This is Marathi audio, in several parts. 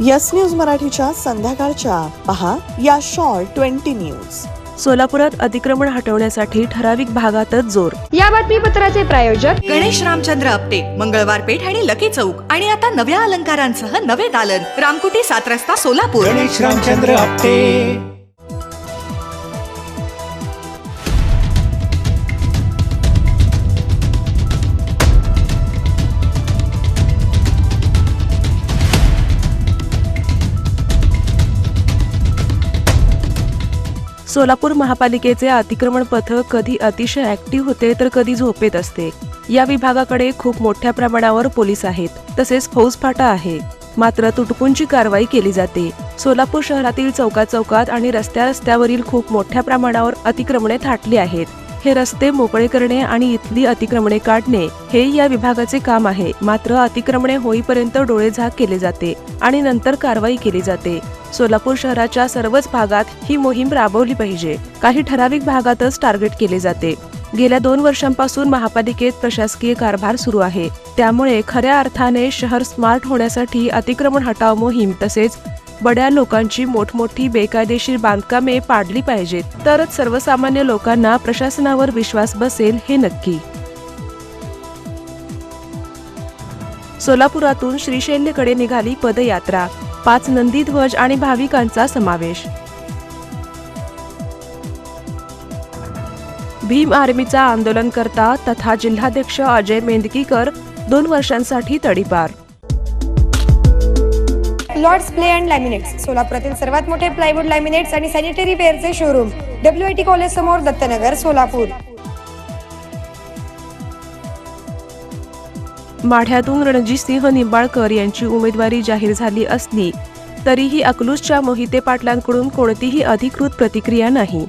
यस न्यूज मराठीच्या संध्याकाळच्या. पहा या शॉर्ट ट्वेंटी न्यूज. सोलापुरात अतिक्रमण हटवण्यासाठी ठराविक भागातच जोर. या बातमीपत्राचे प्रायोजक गणेश रामचंद्र आपटे मंगळवार पेठ आणि लकी चौक आणि आता नव्या अलंकारांसह नवे दालन. रामकुटी सात रस्ता सोलापूर. गणेश रामचंद्र आपटे. सोलापूर महापालिकेचे अतिक्रमण पथक कधी अतिशय ऍक्टिव्ह होते तर कधी झोपेत असते. या विभागाकडे खूप मोठ्या प्रमाणावर पोलीस आहेत. तसेच फौजफाटा आहे. मात्र तुटपुंची कारवाई केली जाते. सोलापूर शहरातील चौकात चौकात आणि रस्त्या रस्त्यावरील खूप मोठ्या प्रमाणावर अतिक्रमणे थाटली आहेत. हे रस्ते मोकळे करणे आणि इथली अतिक्रमणे काढणे हे या विभागाचे काम आहे. मात्र अतिक्रमणे होईपर्यंत डोळेझाक केले जाते आणि नंतर कारवाई केली जाते. सोलापूर शहराच्या सर्वच भागात ही मोहीम राबवली पाहिजे. काही ठराविक भागातच टार्गेट केले जाते. गेल्या दोन वर्षांपासून महापालिकेत प्रशासकीय कारभार सुरू आहे. त्यामुळे खऱ्या अर्थाने शहर स्मार्ट होण्यासाठी अतिक्रमण हटाव मोहीम तसेच बड्या लोकांची मोठमोठी बेकायदेशीर बांधकामे पाडली पाहिजेत. तरच सर्वसामान्य लोकांना प्रशासनावर विश्वास बसेल हे नक्की. सोलापुरातून श्रीशैल्यकडे निघाली पदयात्रा. पाच नंदी ध्वज आणि भाविकांचा समावेश. भीम आर्मीचा आंदोलनकर्ता तथा जिल्हाध्यक्ष अजय मेंदकीकर दोन वर्षांसाठी तडीपार. लॉर्ड्स प्ले अँड लॅमिनेट्स सोलापुरातील सर्वात मोठे प्लायवूड लॅमिनेट्स आणि sanitary वेअरचे showroom W I T college समोर दत्तनगर सोलापूर. माढ्यातून रणजितसिंह निंबाळकर यांची उमेदवारी जाहीर झाली असली तरीही अकलूजच्या मोहिते पाटलांकडून कोणतीही अधिकृत प्रतिक्रिया नाही.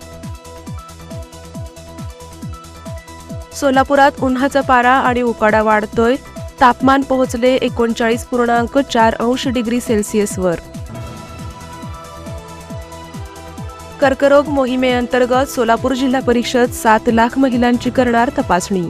सोलापुरात उन्हाचा पारा आणि उकाडा वाढतोय तापमान पोहोचले एकोणचाळीस पूर्णांक चार अंश डिग्री सेल्सिअसवर. कर्करोग मोहिमेअंतर्गत सोलापूर जिल्हा परिषद सात लाख महिलांची करणार तपासणी.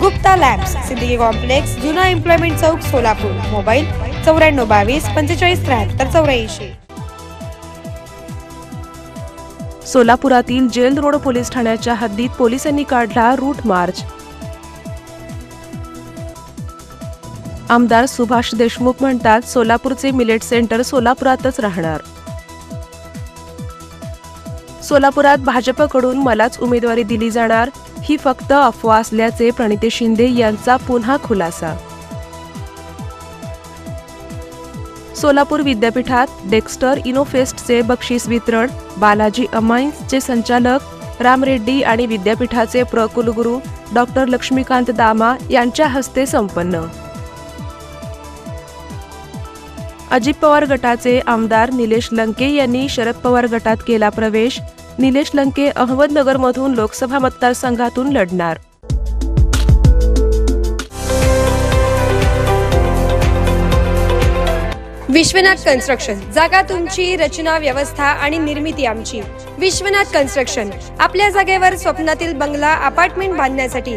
गुप्ता लॅम्प्स सिद्दीकी कॉम्प्लेक्स जुना एम्प्लॉयमेंट चौक सोलापूर. मोबाईल चौऱ्याण्णव बावीस पंचेचाळीस त्र्याहत्तर चौऱ्याऐंशी. सोलापुरातील जेल रोड पोलीस ठाण्याच्या हद्दीत पोलिसांनी काढला रूट मार्च. आमदार सुभाष देशमुख म्हणतात सोलापूरचे मिलेट सेंटर सोलापुरातच राहणार. सोलापुरात भाजपकडून मलाच उमेदवारी दिली जाणार ही फक्त अफवा असल्याचे प्रणिते शिंदे यांचा पुन्हा खुलासा. सोलापूर विद्यापीठात डेक्स्टर इनोफेस्टचे बक्षीस वितरण बालाजी अमाइन्सचे संचालक राम रेड्डी आणि विद्यापीठाचे प्र कुलगुरू डॉक्टर लक्ष्मीकांत दामा यांच्या हस्ते संपन्न. अजित पवार गटाचे आमदार निलेश लंके यांनी शरद पवार गटात केला प्रवेश. निलेश लंके अहमदनगरमधून लोकसभा मतदारसंघातून लढणार. विश्वनाथ कन्स्ट्रक्शन. जागा तुमची रचना व्यवस्था आणि निर्मिती आमची. विश्वनाथ कन्स्ट्रक्शन. आपल्या जागेवर स्वप्नातील बंगला अपार्टमेंट बांधण्यासाठी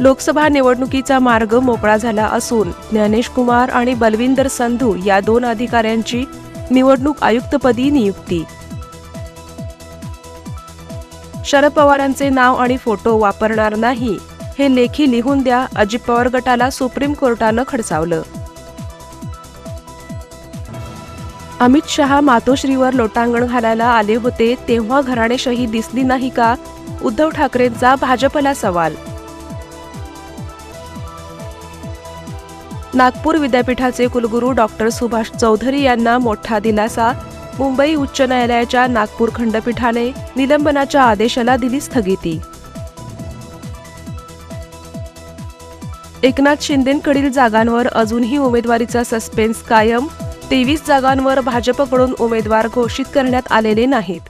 लोकसभा निवडणुकीचा मार्ग मोकळा झाला असून ज्ञानेश कुमार आणि बलविंदर संधू या दोन अधिकाऱ्यांची निवडणूक आयुक्तपदी नियुक्ती. शरद पवारांचे नाव आणि फोटो वापरणार नाही हे लेखी लिहून द्या अजित पवार गटाला सुप्रीम कोर्टानं खडसावलं. अमित शहा मातोश्रीवर लोटांगण घालायला आले होते तेव्हा घराणेशाही दिसली नाही का? उद्धव ठाकरेंचा भाजपला सवाल नागपूर विद्यापीठाचे कुलगुरू डॉक्टर सुभाष चौधरी यांना मोठा दिलासा. मुंबई उच्च न्यायालयाच्या नागपूर खंडपीठाने निलंबनाच्या आदेशाला दिली स्थगिती. एकनाथ शिंदेकडील जागांवर अजूनही उमेदवारीचा सस्पेन्स कायम. तेवीस जागांवर भाजपकडून उमेदवार घोषित करण्यात आलेले नाहीत.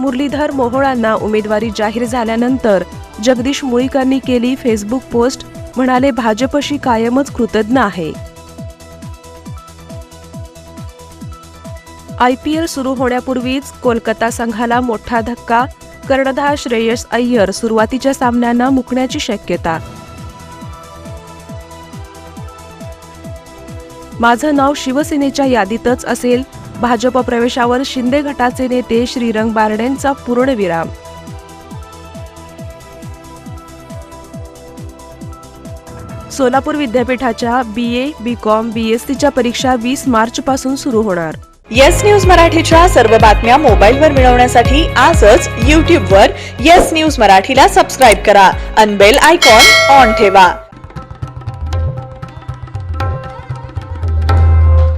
मुरलीधर मोहोळांना उमेदवारी जाहीर झाल्यानंतर जगदीश मुळीकांनी केली फेसबुक पोस्ट म्हणाले भाजपशी कायमच कृतज्ञ आहे. आय पी एल सुरू होण्यापूर्वीच कोलकाता संघाला मोठा धक्का कर्णधार श्रेयस अय्यर सुरुवातीच्या सामन्यांना मुकण्याची शक्यता. माझं नाव शिवसेनेच्या यादीतच असेल भाजप प्रवेशावर शिंदे गटाचे नेते श्रीरंग बारडेंचा पूर्णविराम. सोलापूर विद्यापीठाच्या बी A B com B S सीच्या परीक्षा वीस मार्च पासून सुरू होणार. येस न्यूज मराठीच्या सर्व बातम्या मोबाईलवर मिळवण्यासाठी आजच यूट्यूबवर येस न्यूज मराठीला सबस्क्राईब करा. अनबेल आयकॉन ऑन ठेवा.